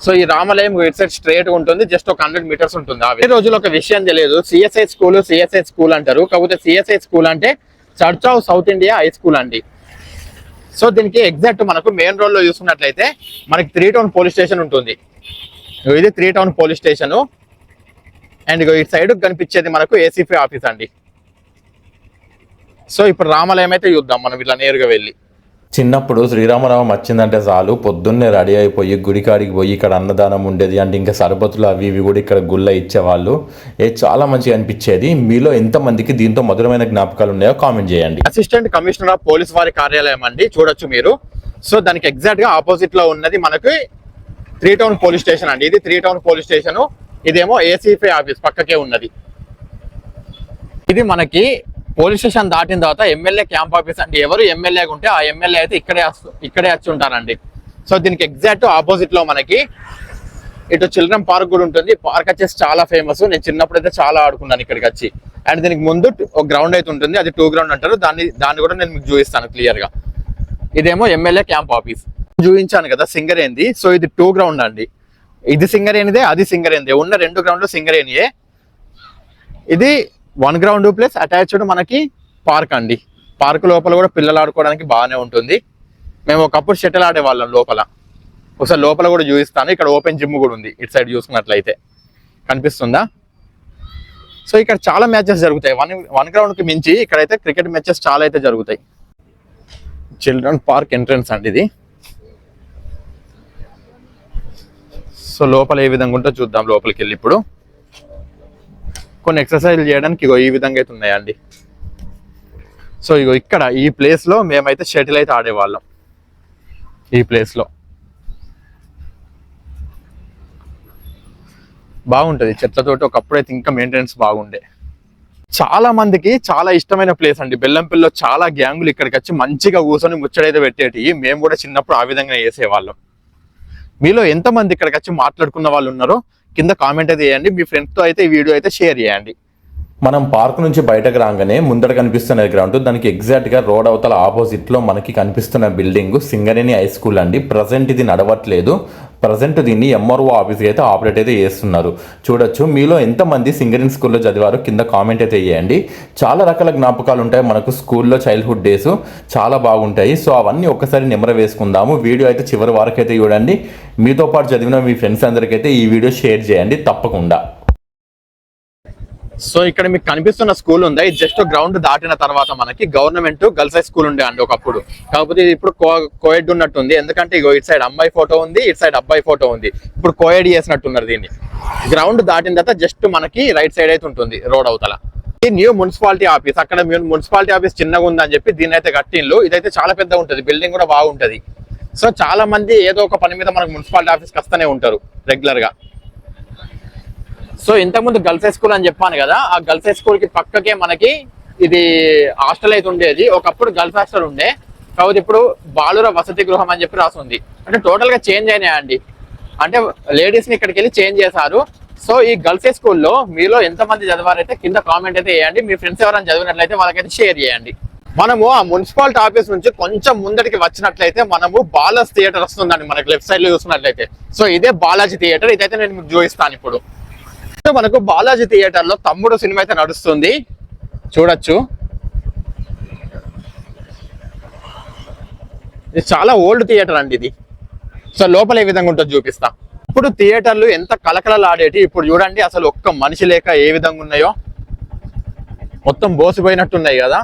సో ఈ రామాలయం ఇటు సైడ్ స్ట్రేట్ ఉంటుంది. జస్ట్ ఒక హండ్రెడ్ మీటర్స్ ఉంటుంది ఆ రోజులు రోజుల్లో ఒక విషయం తెలియదు. సిఎస్ఐ స్కూల్ సిఎస్ఐ స్కూల్ అంటారు. కాకపోతే సిఎస్ఐ స్కూల్ అంటే church of south India high school అండి. సో దీనికి ఎగ్జాక్ట్ మనకు మెయిన్ రోడ్లో చూసుకున్నట్లయితే మనకి త్రీ టౌన్ పోలీస్ స్టేషన్ ఉంటుంది. ఇగో ఇది three town police station and ఇగో ఇటు సైడ్ కనిపించేది మనకు ఏసీపీ ఆఫీస్ అండి. సో ఇప్పుడు రామాలయం అయితే చూద్దాం మనం ఇలా నేరుగా వెళ్ళి. చిన్నప్పుడు శ్రీరామనవం వచ్చిందంటే చాలు. పొద్దున్నే రెడీ అయిపోయి గుడికాడికి పోయి ఇక్కడ అన్నదానం ఉండేది అంటే ఇంకా సరబతులు అవి ఇవి కూడా ఇక్కడ గుళ్ళ ఇచ్చేవాళ్ళు. ఏ చాలా మంచిగా అనిపించేది. మీలో ఎంతమందికి దీంతో మధురమైన జ్ఞాపకాలు ఉన్నాయో కామెంట్ చేయండి. అసిస్టెంట్ కమిషనర్ ఆఫ్ పోలీస్ వారి కార్యాలయం అండి. చూడొచ్చు మీరు. సో దానికి ఎగ్జాక్ట్గా ఆపోజిట్లో ఉన్నది మనకి త్రీ టౌన్ పోలీస్ స్టేషన్ అండి. ఇది త్రీ టౌన్ పోలీస్ స్టేషన్. ఇదేమో ఏసీపీ ఆఫీస్ పక్కకే ఉన్నది. ఇది మనకి పోలీస్ స్టేషన్ దాటిన తర్వాత ఎమ్మెల్యే క్యాంప్ ఆఫీస్ అంటే ఎవరు ఎమ్మెల్యే ఉంటే ఆ ఎమ్మెల్యే అయితే ఇక్కడే ఇక్కడే వచ్చి ఉంటారండి. సో దీనికి ఎగ్జాక్ట్ ఆపోజిట్లో మనకి ఇటు చిల్డ్రన్ పార్క్ కూడా ఉంటుంది. పార్క్ వచ్చేసి చాలా ఫేమస్. నేను చిన్నప్పుడు అయితే చాలా ఆడుకున్నాను ఇక్కడికి వచ్చి. అండ్ దీనికి ముందు ఒక గ్రౌండ్ అయితే ఉంటుంది. అది టూ గ్రౌండ్ అంటారు. దాన్ని దాన్ని కూడా నేను మీకు చూపిస్తాను క్లియర్గా. ఇదేమో ఎమ్మెల్యే క్యాంప్ ఆఫీస్. చూపించాను కదా సింగరేంది సో ఇది టూ గ్రౌండ్ అండి. ఇది సింగరేనిదే అది సింగరేనిదే ఉన్న రెండు గ్రౌండ్లు సింగరేనియే ఇది వన్ గ్రౌండ్ ప్లస్ అటాచ్డ్ మనకి పార్క్ అండి. పార్క్ లోపల కూడా పిల్లలు ఆడుకోవడానికి బాగానే ఉంటుంది. మేము ఒకప్పుడు షటిల్ ఆడేవాళ్ళం లోపల. ఒకసారి లోపల కూడా చూపిస్తాను. ఇక్కడ ఓపెన్ జిమ్ కూడా ఉంది ఇటు సైడ్ చూసుకున్నట్లయితే. కనిపిస్తుందా? సో ఇక్కడ చాలా మ్యాచెస్ జరుగుతాయి. వన్ వన్ గ్రౌండ్కి మించి ఇక్కడైతే క్రికెట్ మ్యాచెస్ చాలా అయితే జరుగుతాయి. చిల్డ్రన్ పార్క్ ఎంట్రన్స్ అండి ఇది. సో లోపల ఏ విధంగా ఉంటుందో చూద్దాం లోపలికి వెళ్ళి ఇప్పుడు. కొన్ని ఎక్సర్సైజ్ చేయడానికి ఇగో ఈ విధంగా అయితే ఉన్నాయండి. సో ఇగో ఇక్కడ ఈ ప్లేస్లో మేమైతే షటిల్ అయితే ఆడేవాళ్ళం. ఈ ప్లేస్లో. బాగుంటది. చెట్లతోటి ఒకప్పుడు అయితే ఇంకా మెయింటెనెన్స్ బాగుండే. చాలా మందికి చాలా ఇష్టమైన ప్లేస్ అండి. బెల్లంపల్లిలో చాలా గ్యాంగులు ఇక్కడికి వచ్చి మంచిగా కూర్చొని ముచ్చడైతే పెట్టేటి మేము కూడా చిన్నప్పుడు ఆ విధంగా వేసేవాళ్ళం మీలో ఎంతమంది ఇక్కడికి వచ్చి మాట్లాడుకున్న వాళ్ళు ఉన్నారో కింద కామెంట్ అయితే చేయండి. మీ ఫ్రెండ్స్తో అయితే ఈ వీడియో అయితే షేర్ చేయండి. మనం పార్క్ నుంచి బయటకు రాగానే ముందర కనిపిస్తున్న గ్రౌండ్ దానికి ఎగ్జాక్ట్గా రోడ్ అవతల ఆపోజిట్లో మనకి కనిపిస్తున్న బిల్డింగ్ సింగరేణి హై స్కూల్ అండి. ప్రజెంట్ ఇది నడవట్లేదు. ప్రజెంట్ దీన్ని ఎంఆర్ఓ ఆఫీస్కి అయితే ఆపరేట్ అయితే చేస్తున్నారు. చూడొచ్చు. మీలో ఎంతమంది సింగరేణి స్కూల్లో చదివారు కింద కామెంట్ అయితే చేయండి. చాలా రకాల జ్ఞాపకాలు ఉంటాయి మనకు స్కూల్లో చైల్డ్హుడ్ డేస్ చాలా బాగుంటాయి. సో అవన్నీ ఒక్కసారి నెమర వేసుకుందాము. వీడియో అయితే చివరి వరకు అయితే చూడండి. మీతో పాటు చదివిన మీ ఫ్రెండ్స్ అందరికైతే ఈ వీడియో షేర్ చేయండి. తప్పకుండా. సో ఇక్కడ మీకు కనిపిస్తున్న స్కూల్ ఉంది. ఇది జస్ట్ గ్రౌండ్ దాటిన తర్వాత మనకి గవర్నమెంట్ గర్ల్స్ హై స్కూల్ ఉండే అండి ఒకప్పుడు. కాకపోతే ఇప్పుడు కోయడ్ ఉన్నట్టుంది. ఎందుకంటే ఇగో ఇటు సైడ్ అమ్మాయి ఫోటో ఉంది ఇటు సైడ్ అబ్బాయి ఫోటో ఉంది. ఇప్పుడు కోయడ్ చేసినట్టున్నారు దీన్ని. గ్రౌండ్ దాటిన తర్వాత జస్ట్ మనకి రైట్ సైడ్ అయితే ఉంటుంది రోడ్ అవతల. ఈ న్యూ మున్సిపాలిటీ ఆఫీస్. అక్కడ మున్సిపాలిటీ ఆఫీస్ చిన్నగా ఉందని చెప్పి దీన్ని అయితే కట్టిండ్లు. ఇదైతే చాలా పెద్ద ఉంటుంది. బిల్డింగ్ కూడా బాగుంటది. సో చాలా మంది ఏదో ఒక పని మీద మనకు మున్సిపాలిటీ ఆఫీస్కి వస్తూనే ఉంటారు రెగ్యులర్గా సో ఇంతకుముందు గర్ల్స్ హై స్కూల్ అని చెప్పాను కదా ఆ గర్ల్స్ హై స్కూల్కి పక్కకే మనకి ఇది హాస్టల్ అయితే ఉండేది. ఒకప్పుడు గర్ల్స్ హాస్టల్ ఉండే. కాకపోతే ఇప్పుడు బాలుర వసతి గృహం అని చెప్పి రాసి ఉంది. అంటే టోటల్గా చేంజ్ అయినాయండి అంటే లేడీస్ని ఇక్కడికి వెళ్ళి చేంజ్ చేశారు. సో ఈ గర్ల్స్ హై స్కూల్లో మీలో ఎంతమంది చదివారైతే కింద కామెంట్ అయితే వేయండి మీ ఫ్రెండ్స్ ఎవరైనా చదివినట్లయితే వాళ్ళకైతే షేర్ చేయండి. మనము ఆ మున్సిపాలిటీ ఆఫీస్ నుంచి కొంచెం ముందరికి వచ్చినట్లయితే మనము బాలాజ్ థియేటర్ వస్తుందండి మనకి లెఫ్ట్ సైడ్లో చూసినట్లయితే సో ఇదే బాలాజీ థియేటర్. ఇదైతే నేను మీకు చూపిస్తాను ఇప్పుడు. మనకు బాలాజీ థియేటర్లో తమ్ముడు సినిమా అయితే నడుస్తుంది. చూడొచ్చు. ఇది చాలా ఓల్డ్ థియేటర్ అండి ఇది. సో లోపల ఏ విధంగా ఉంటుందో చూపిస్తా. ఇప్పుడు థియేటర్లు ఎంత కలకలలాడేటి ఇప్పుడు చూడండి అసలు ఒక్క మనిషి లేక ఏ విధంగా ఉన్నాయో. మొత్తం బోసిపోయినట్టున్నాయి కదా.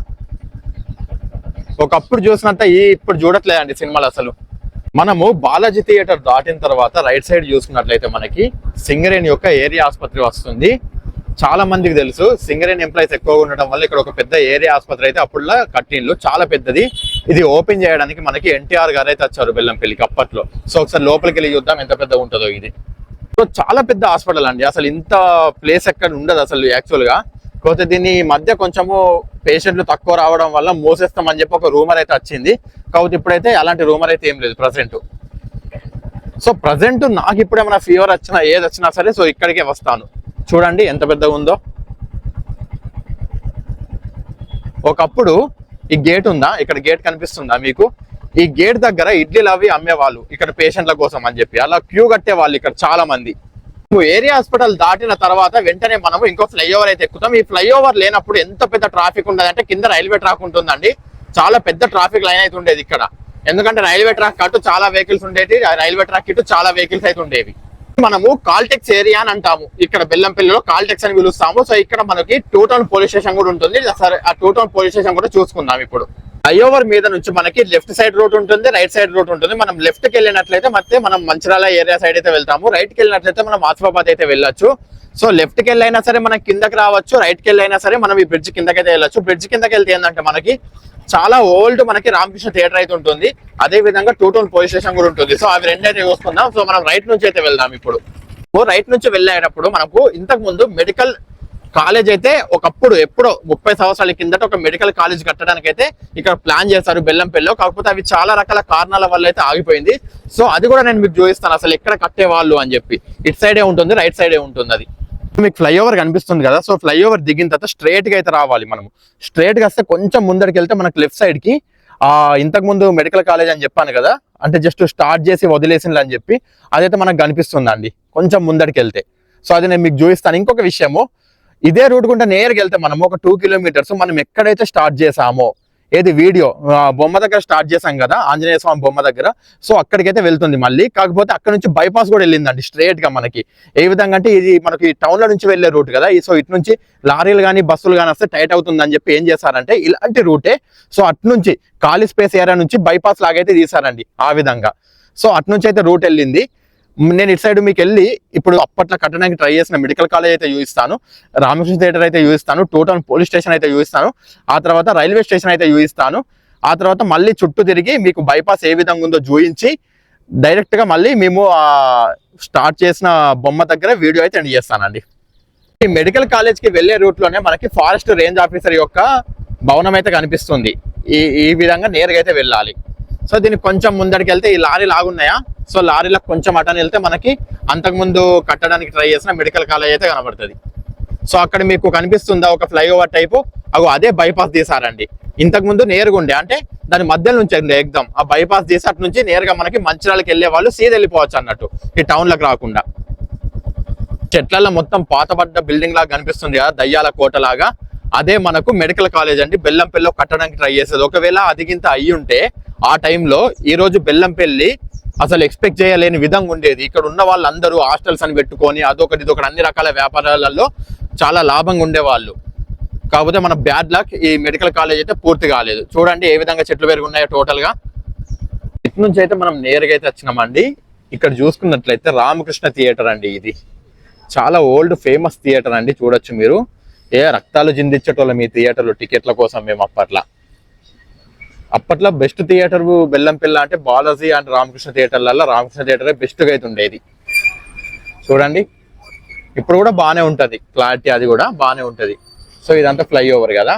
ఒకప్పుడు చూసినంత ఈ ఇప్పుడు చూడట్లేదండి సినిమాలు అసలు. మనము బాలాజీ థియేటర్ దాటిన తర్వాత రైట్ సైడ్ చూసుకున్నట్లయితే మనకి సింగరేణి యొక్క ఏరియా ఆసుపత్రి వస్తుంది. చాలా మందికి తెలుసు సింగరేణి ఎంప్లాయీస్ ఎక్కువగా ఉండడం వల్ల ఇక్కడ ఒక పెద్ద ఏరియా ఆసుపత్రి అయితే అప్పుడులా కట్టిన్లు చాలా పెద్దది. ఇది ఓపెన్ చేయడానికి మనకి ఎన్టీఆర్ గారు అయితే వచ్చారు బెల్లంపల్లికి అప్పట్లో. సో ఒకసారి లోపలికి వెళ్ళి చూద్దాం ఎంత పెద్దగా ఉంటుందో ఇది. సో చాలా పెద్ద హాస్పిటల్ అండి. అసలు ఇంత ప్లేస్ ఎక్కడ ఉండదు అసలు యాక్చువల్గా. కాకపోతే దీన్ని మధ్య కొంచెము పేషెంట్లు తక్కువ రావడం వల్ల మోసేస్తామని చెప్పి ఒక రూమర్ అయితే వచ్చింది. కాకపోతే ఇప్పుడైతే అలాంటి రూమర్ అయితే ఏం లేదు ప్రజెంట్. సో ప్రజెంట్ నాకు ఇప్పుడు ఏమైనా ఫీవర్ వచ్చినా ఏది వచ్చినా సరే సో ఇక్కడికే వస్తాను. చూడండి ఎంత పెద్దగా ఉందో. ఒకప్పుడు ఈ గేట్ ఉందా? ఇక్కడ గేట్ కనిపిస్తుందా మీకు? ఈ గేట్ దగ్గర ఇడ్లీలు అవి అమ్మేవాళ్ళు ఇక్కడ పేషెంట్ల కోసం అని చెప్పి. అలా క్యూ కట్టేవాళ్ళు ఇక్కడ చాలా మంది ఏరియా హాస్పిటల్ దాటిన తర్వాత వెంటనే మనము ఇంకో ఫ్లైఓవర్ అయితే ఎక్కుతాం. ఈ ఫ్లైఓవర్ లేనప్పుడు ఎంత పెద్ద ట్రాఫిక్ ఉండదు అంటే కింద రైల్వే ట్రాక్ ఉంటుందండి. చాలా పెద్ద ట్రాఫిక్ లైన్ అయితే ఉండేది ఇక్కడ. ఎందుకంటే రైల్వే ట్రాక్ అటు చాలా వెహికల్స్ ఉండేవి రైల్వే ట్రాక్ ఇటు చాలా వెహికల్స్ అయితే ఉండేవి. మనము కాల్టెక్స్ ఏరియా అని అంటాము. ఇక్కడ బెల్లంపల్లిలో కాల్టెక్స్ అని పిలుస్తాము. సో ఇక్కడ మనకి టూ టౌన్ పోలీస్ స్టేషన్ కూడా ఉంటుంది. సరే ఆ టూ టౌన్ పోలీస్ స్టేషన్ కూడా చూసుకుందాం ఇప్పుడు. ఫ్లైఓవర్ మీద నుంచి మనకి లెఫ్ట్ సైడ్ రూట్ ఉంటుంది రైట్ సైడ్ రూట్ ఉంటుంది మనం లెఫ్ట్ కి వెళ్ళినట్లయితే ಮತ್ತೆ మనం మంచిరాల ఏరియా సైడ్ అయితే వెళ్తాము రైట్ కి వెళ్ళినట్లయితే మనం ఆసిఫాబాద్ అయితే వెళ్ళొచ్చు సో లెఫ్ట్ కి వెళ్ళైనా సరే మనం కిందకి రావచ్చు రైట్ కి వెళ్ళైనా సరే మనం ఈ బ్రిడ్జ్ కిందకైతే వెళ్ళొచ్చు బ్రిడ్జ్ కిందకి వెళ్తే ఏంటంటే మనకి చాలా ఓల్డ్ మనకి రామకృష్ణ థియేటర్ అయితే ఉంటుంది అదే విధంగా టూ టౌన్ పోలీస్ స్టేషన్ కూడా ఉంటుంది సో అవి రెండు అయితే చూసుకుందాం సో మనం రైట్ నుంచి అయితే వెళ్దాం ఇప్పుడు రైట్ నుంచి వెళ్ళేటప్పుడు మనకు ఇంతకు ముందు మెడికల్ కాలేజ్ అయితే ఒకప్పుడు ఎప్పుడో ముప్పై సంవత్సరాల కిందట ఒక మెడికల్ కాలేజ్ కట్టడానికి అయితే ఇక్కడ ప్లాన్ చేశారు బెల్లంపల్లిలో కాకపోతే అవి చాలా రకాల కారణాల వల్ల అయితే ఆగిపోయింది. సో అది కూడా నేను మీకు చూపిస్తాను. అసలు ఎక్కడ కట్టేవాళ్ళు అని చెప్పి. ఇటు సైడే ఉంటుంది రైట్ సైడే ఉంటుంది అది. మీకు ఫ్లైఓవర్ కనిపిస్తుంది కదా సో ఫ్లైఓవర్ దిగిన తర్వాత స్ట్రేట్గా అయితే రావాలి మనం స్ట్రేట్గా వస్తే కొంచెం ముందరికి వెళ్తే మనకు లెఫ్ట్ సైడ్కి ఆ ఇంతకు ముందు మెడికల్ కాలేజ్ అని చెప్పాను కదా అంటే జస్ట్ స్టార్ట్ చేసి వదిలేసింది అని చెప్పి అదైతే మనకు కనిపిస్తుందండి కొంచెం ముందరికి వెళ్తే. సో అది నేను మీకు చూపిస్తాను. ఇంకొక విషయము ఇదే రూట్ గుండా నేరుగా వెళ్తే మనం ఒక టూ కిలోమీటర్స్ మనం ఎక్కడైతే స్టార్ట్ చేసామో ఏది వీడియో బొమ్మ దగ్గర స్టార్ట్ చేసాం కదా ఆంజనేయ స్వామి బొమ్మ దగ్గర సో అక్కడికైతే వెళ్తుంది మళ్ళీ. కాకపోతే అక్కడ నుంచి బైపాస్ కూడా వెళ్ళిందండి స్ట్రేట్గా మనకి. ఏ విధంగా అంటే ఇది మనకి టౌన్లో నుంచి వెళ్ళే రూట్ కదా ఈ- సో ఇటు నుంచి లారీలు కానీ బస్సులు కానీ వస్తే టైట్ అవుతుంది అని చెప్పి ఏం చేశారంటే ఇలాంటి రూటే సో అటు నుంచి ఖాళీ స్పేస్ ఏరియా నుంచి బైపాస్ లాగైతే తీసారండి ఆ విధంగా. సో అటు నుంచి అయితే రూట్ వెళ్ళింది. నేను ఇటు సైడ్ మీకు వెళ్ళి ఇప్పుడు అప్పట్లో కట్టడానికి ట్రై చేసిన మెడికల్ కాలేజ్ అయితే చూపిస్తాను రామకృష్ణ థియేటర్ అయితే చూపిస్తాను టోటల్ పోలీస్ స్టేషన్ అయితే చూపిస్తాను ఆ తర్వాత రైల్వే స్టేషన్ అయితే చూపిస్తాను ఆ తర్వాత మళ్ళీ చుట్టూ తిరిగి మీకు బైపాస్ ఏ విధంగా ఉందో చూపించి డైరెక్ట్గా మళ్ళీ మేము స్టార్ట్ చేసిన బొమ్మ దగ్గర వీడియో అయితే ఎండ్ చేస్తానండి. ఈ మెడికల్ కాలేజ్కి వెళ్ళే రూట్లోనే మనకి ఫారెస్ట్ రేంజ్ ఆఫీసర్ యొక్క భవనం అయితే కనిపిస్తుంది. ఈ ఈ విధంగా నేరుగా అయితే వెళ్ళాలి. సో దీనికి కొంచెం ముందడికి వెళ్తే ఈ లారీ లాగున్నాయా? సో లారీలకు కొంచెం అటని వెళ్తే మనకి అంతకుముందు కట్టడానికి ట్రై చేసిన మెడికల్ కాలేజ్ అయితే కనబడుతుంది. సో అక్కడ మీకు కనిపిస్తుందా ఒక ఫ్లైఓవర్ టైపు? అగో అదే బైపాస్ తీసారండి ఇంతకు ముందు నేరుగా ఉండే అంటే దాని మధ్యలో నుంచి అండి ఎగ్దాం ఆ బైపాస్ తీసి అటు నుంచి నేరుగా మనకి మంచిర్యాలకి వెళ్ళే వాళ్ళు సీదా వెళ్ళిపోవచ్చు అన్నట్టు ఈ టౌన్లకు రాకుండా. చెట్లలో మొత్తం పాతబడ్డ బిల్డింగ్ లాగా కనిపిస్తుంది కదా దయ్యాల కోట లాగా. అదే మనకు మెడికల్ కాలేజ్ అండి. బెల్లంపల్లిలో కట్టడానికి ట్రై చేసేది. ఒకవేళ అదిగింత అయ్యి ఉంటే ఆ టైంలో ఈ రోజు బెల్లంపల్లి అసలు ఎక్స్పెక్ట్ చేయలేని విధంగా ఉండేది. ఇక్కడ ఉన్న వాళ్ళందరూ హాస్టల్స్ అని పెట్టుకొని అదొకటి ఇదొకటి అన్ని రకాల వ్యాపారాలలో చాలా లాభంగా ఉండేవాళ్ళు. కాకపోతే మన బ్యాడ్ లక్ ఈ మెడికల్ కాలేజ్ అయితే పూర్తి కాలేదు. చూడండి ఏ విధంగా చెట్లు పెరిగి ఉన్నాయో టోటల్గా ఇటు నుంచి అయితే మనం నేరుగా అయితే వచ్చినామండి. ఇక్కడ చూసుకున్నట్లయితే రామకృష్ణ థియేటర్ అండి ఇది. చాలా ఓల్డ్ ఫేమస్ థియేటర్ అండి చూడొచ్చు మీరు. ఏ రక్తాలు చిందించేటోళ్ళం ఈ థియేటర్లు టికెట్ల కోసం మేము అప్పట్లో. అప్పట్లో బెస్ట్ థియేటర్ బెల్లంపిల్ల అంటే బాలాజీ అండ్ రామకృష్ణ థియేటర్లలో రామకృష్ణ థియేటర్ బెస్ట్గా అయితే ఉండేది. చూడండి. ఇప్పుడు కూడా బాగానే ఉంటుంది. క్లారిటీ అది కూడా బాగానే ఉంటుంది. సో ఇదంతా ఫ్లైఓవర్ కదా.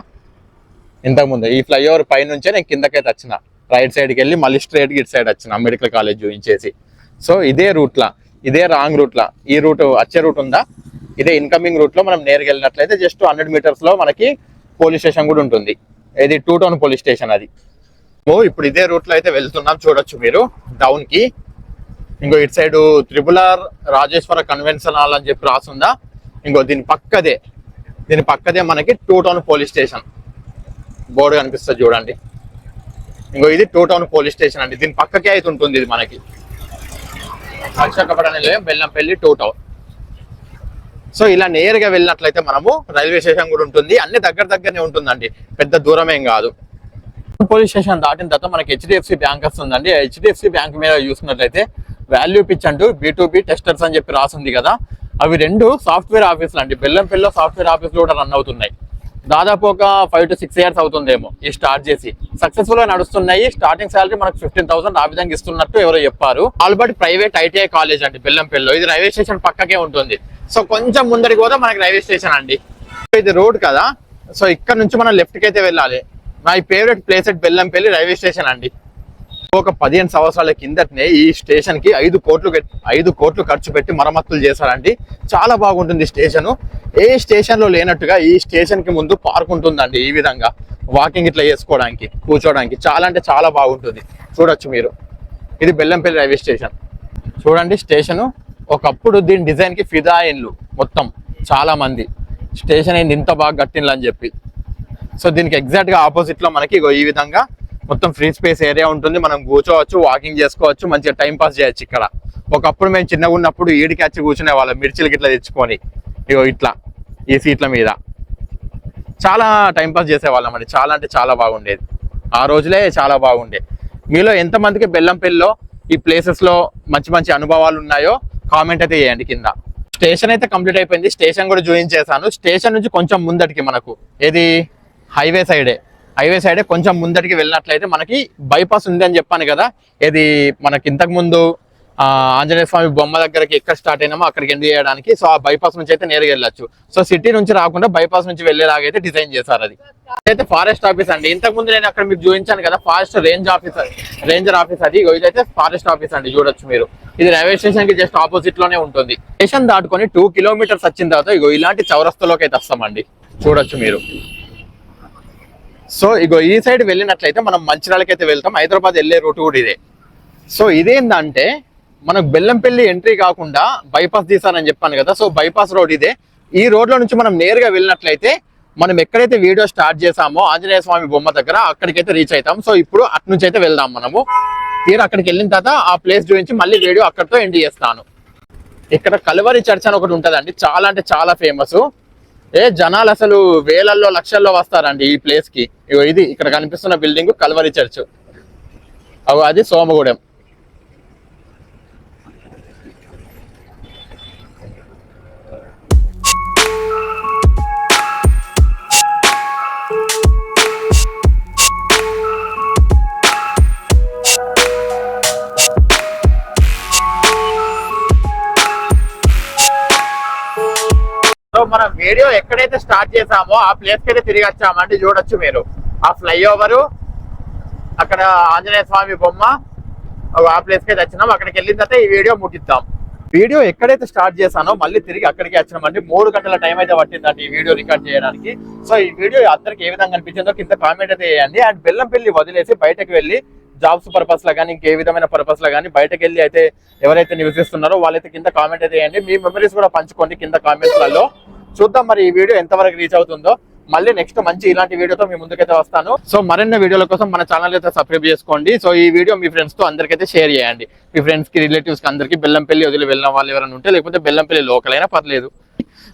ఇంతకుముందు ఈ ఫ్లైఓవర్ పైనుంచే నేను కిందకైతే వచ్చిన. రైట్ సైడ్కి వెళ్ళి మళ్ళీ స్ట్రేట్కి ఇటు సైడ్ వచ్చిన మెడికల్ కాలేజ్ చూపించేసి. సో ఇదే రూట్లా. ఇదే రాంగ్ రూట్లా. ఈ రూట్ వచ్చే రూట్ ఉందా? ఇదే ఇన్కమింగ్ రూట్లో మనం నేరుగా వెళ్ళినట్లయితే జస్ట్ హండ్రెడ్ మీటర్స్లో మనకి పోలీస్ స్టేషన్ కూడా ఉంటుంది. ఇది టూ టౌన్ పోలీస్ స్టేషన్ అది. ఓ ఇప్పుడు ఇదే రూట్లో అయితే వెళ్తున్నాం చూడొచ్చు మీరు. టౌన్కి. ఇంకో ఇటు side triple R Rajeshwara convention hall అని చెప్పి రాసుందా? ఇంకో దీని పక్కదే. దీని పక్కదే మనకి two town police station board కనిపిస్తుంది చూడండి. ఇంకో ఇది టూ టౌన్ పోలీస్ స్టేషన్ అండి. దీని పక్కకే అయితే ఉంటుంది ఇది మనకి. అక్షకపడ నిలయం బెల్లంపల్లి టూ టౌన్ సో ఇలా నేరుగా వెళ్ళినట్లయితే మనము రైల్వే స్టేషన్ కూడా ఉంటుంది. అన్ని దగ్గర దగ్గరనే ఉంటుందండి. పెద్ద దూరం ఏం కాదు. పోలీస్ స్టేషన్ దాటిన తర్వాత మనకి హెచ్డిఎఫ్సి బ్యాంక్ వస్తుందండి. హెచ్డిఎఫ్సి బ్యాంక్ మీద చూసినట్లయితే వాల్యూ పిచ్ అంటూ బీటూబీ బి టెస్టర్స్ అని చెప్పి రాసింది కదా. అవి రెండు సాఫ్ట్వేర్ ఆఫీసులు అండి. బెల్లంపల్లిలో సాఫ్ట్వేర్ ఆఫీసులు కూడా రన్ అవుతున్నాయి. దాదాపు ఒక ఫైవ్ టు సిక్స్ ఇయర్స్ అవుతుందేమో ఈ స్టార్ట్ చేసి. సక్సెస్ఫుల్గా నడుస్తున్నాయి. స్టార్టింగ్ సాలరీ మనకు ఫిఫ్టీన్ థౌసండ్ ఆ విధంగా ఇస్తున్నట్టు ఎవరో చెప్పారు. ఆల్బర్ట్ ప్రైవేట్ ఐటీఐ కాలేజ్ అండి బెల్లంపల్లిలో. ఇది రైల్వే స్టేషన్ పక్కకే ఉంటుంది. సో కొంచెం ముందరికి పోతే మనకి రైల్వే స్టేషన్ అండి. ఇది రోడ్ కదా. సో ఇక్కడ నుంచి మనం లెఫ్ట్కి అయితే వెళ్ళాలి. My favourite place at Bellampalli railway station అండి. ఒక పదిహేను సంవత్సరాల కిందటనే ఈ స్టేషన్కి ఐదు కోట్లు ఐదు కోట్లు ఖర్చు పెట్టి మరమ్మతులు చేశారండి. చాలా బాగుంటుంది స్టేషన్. ఏ స్టేషన్లో లేనట్టుగా ఈ స్టేషన్కి ముందు పార్క్ ఉంటుందండి ఈ విధంగా. వాకింగ్ ఇట్లా చేసుకోవడానికి కూర్చోడానికి చాలా అంటే చాలా బాగుంటుంది. చూడొచ్చు మీరు. ఇది బెల్లంపల్లి రైల్వే స్టేషన్. చూడండి స్టేషన్. ఒకప్పుడు దీని డిజైన్కి ఫిదా అయిన్లు మొత్తం చాలా మంది. స్టేషన్ అయింది ఇంత బాగా కట్టిండ్లు అని చెప్పి. సో దీనికి ఎగ్జాక్ట్గా ఆపోజిట్లో మనకి ఈ విధంగా మొత్తం ఫ్రీ స్పేస్ ఏరియా ఉంటుంది. మనం కూర్చోవచ్చు వాకింగ్ చేసుకోవచ్చు మంచిగా టైం పాస్ చేయొచ్చు ఇక్కడ. ఒకప్పుడు మేము చిన్నగా ఉన్నప్పుడు ఈడికి వచ్చి కూర్చునే వాళ్ళం మిర్చిలకి ఇట్లా తెచ్చుకొని. ఇగో ఇట్లా ఈ సీట్ల మీద. చాలా టైం పాస్ చేసేవాళ్ళం అండి. చాలా అంటే చాలా బాగుండేది. ఆ రోజులే చాలా బాగుండే. మీలో ఎంతమందికి బెల్లంపల్లిలో ఈ ప్లేసెస్లో మంచి మంచి అనుభవాలు ఉన్నాయో కామెంట్ అయితే చేయండి కింద. స్టేషన్ అయితే కంప్లీట్ అయిపోయింది. స్టేషన్ కూడా జాయిన్ చేశాను. స్టేషన్ నుంచి కొంచెం ముందటికి మనకు. ఏది? హైవే సైడే. హైవే సైడే కొంచెం ముందటికి వెళ్ళినట్లయితే మనకి బైపాస్ ఉంది అని చెప్పాను కదా. ఇది మనకి ఇంతకు ముందు ఆంజనేయ స్వామి బొమ్మ దగ్గరకి ఎక్కడ స్టార్ట్ అయినామో అక్కడికి ఎండ్ చేయడానికి సో ఆ బైపాస్ నుంచి అయితే నేరుగా వెళ్ళొచ్చు. సో సిటీ నుంచి రాకుండా బైపాస్ నుంచి వెళ్ళేలాగా అయితే డిజైన్ చేశారు అది. అయితే ఫారెస్ట్ ఆఫీస్ అండి. ఇంతకు ముందు నేను అక్కడ మీకు చూపించాను కదా forest range officer ranger office అది. ఇదైతే ఫారెస్ట్ ఆఫీస్ అండి చూడొచ్చు మీరు. ఇది రైల్వే స్టేషన్కి జస్ట్ ఆపోజిట్లోనే ఉంటుంది. స్టేషన్ దాటుకొని టూ కిలోమీటర్స్ వచ్చిన తర్వాత ఇగో ఇలాంటి చౌరస్తలోకి అయితే వస్తామండి. చూడొచ్చు మీరు. సో ఇగో ఈ సైడ్ వెళ్ళినట్లయితే మనం మంచిర్యాలకి అయితే వెళ్తాం. హైదరాబాద్ వెళ్ళే రూట్ కూడా ఇదే. సో ఇదేంటంటే మనకు బెల్లంపల్లి ఎంట్రీ కాకుండా బైపాస్ తీసానని చెప్పాను కదా. సో బైపాస్ రోడ్ ఇదే. ఈ రోడ్లో నుంచి మనం నేరుగా వెళ్ళినట్లయితే మనం ఎక్కడైతే వీడియో స్టార్ట్ చేసామో ఆంజనేయ స్వామి బొమ్మ దగ్గర అక్కడికైతే రీచ్ అవుతాం. సో ఇప్పుడు అటు నుంచి అయితే వెళ్దాం మనము. తీరు అక్కడికి వెళ్ళిన తర్వాత ఆ ప్లేస్ గురించి మళ్ళీ వీడియో అక్కడితో ఎండ్ చేస్తాను. ఇక్కడ కలువరి చర్చ్ అని ఒకటి ఉంటుందండి. చాలా అంటే చాలా ఫేమస్ ఏ జనాలు అసలు వేలల్లో లక్షల్లో వస్తారండి ఈ ప్లేస్కి. ఇది ఇక్కడ కనిపిస్తున్న బిల్డింగ్ కల్వరి చర్చ్. అగో అది సోమగూడెం. మనం వీడియో ఎక్కడైతే స్టార్ట్ చేసామో ఆ ప్లేస్ కైతే అయితే తిరిగి వచ్చామండి చూడొచ్చు మీరు. ఆ ఫ్లైఓవర్ అక్కడ ఆంజనేయ స్వామి బొమ్మ ఆ ప్లేస్కి అయితే వచ్చినాం. అక్కడికి వెళ్ళిన తర్వాత ఈ వీడియో ముగిద్దాం. వీడియో ఎక్కడైతే స్టార్ట్ చేశానో మళ్ళీ తిరిగి అక్కడికి వచ్చినామండి. మూడు గంటల టైం అయితే పట్టిందండి ఈ వీడియో రికార్డ్ చేయడానికి. సో ఈ వీడియో అందరికి ఏ విధంగా అనిపించిందో కింద కామెంట్ అయితే చేయండి. అండ్ బెల్లంపల్లి వదిలేసి బయటకు వెళ్ళి జాబ్స్ పర్పస్ లా కానీ ఇంకే విధమైన పర్పస్ లా కానీ బయటకు వెళ్ళి అయితే ఎవరైతే నివసిస్తున్నారో వాళ్ళైతే కింద కామెంట్ అయితే చేయండి. మీ మెమరీస్ కూడా పంచుకోండి కింద కామెంట్లలో చూద్దాం మరి ఈ వీడియో ఎంతవరకు రీచ్ అవుతుందో. మళ్ళీ నెక్స్ట్ మంచి ఇలాంటి వీడియోతో మీ ముందుకైతే వస్తాను. సో మరిన్ని వీడియోల కోసం మన ఛానల్ అయితే సబ్స్క్రైబ్ చేసుకోండి. సో ఈ వీడియో మీ ఫ్రెండ్స్తో అందరికైతే షేర్ చేయండి. మీ ఫ్రెండ్స్కి రిలేటివ్స్కి రిలేటివ్స్ బెల్లంపల్లి వదిలి వెళ్ళిన వాళ్ళు ఎవరైనా ఉంటే లేకపోతే బెల్లంపల్లి లోకల్ అయినా పర్లేదు.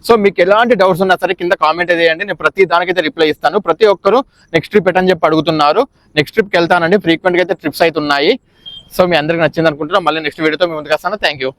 సో మీకు ఎలాంటి డౌట్స్ ఉన్నా సరే కింద కామెంట్ చేయండి. నేను ప్రతి దానికైతే రిప్లై ఇస్తాను. ప్రతి ఒక్కరు నెక్స్ట్ ట్రిప్ ఎటని చెప్పి అడుగుతున్నారు. నెక్స్ట్ ట్రిప్కి వెళ్తానండి. ఫ్రీక్వెంట్గా అయితే ట్రిప్స్ అయితే ఉన్నాయి. సో మీ అందరికి నచ్చింది అనుకుంటున్నాను మళ్ళీ నెక్స్ట్ వీడియోతో మీ ముందుకు వస్తాను. Thank you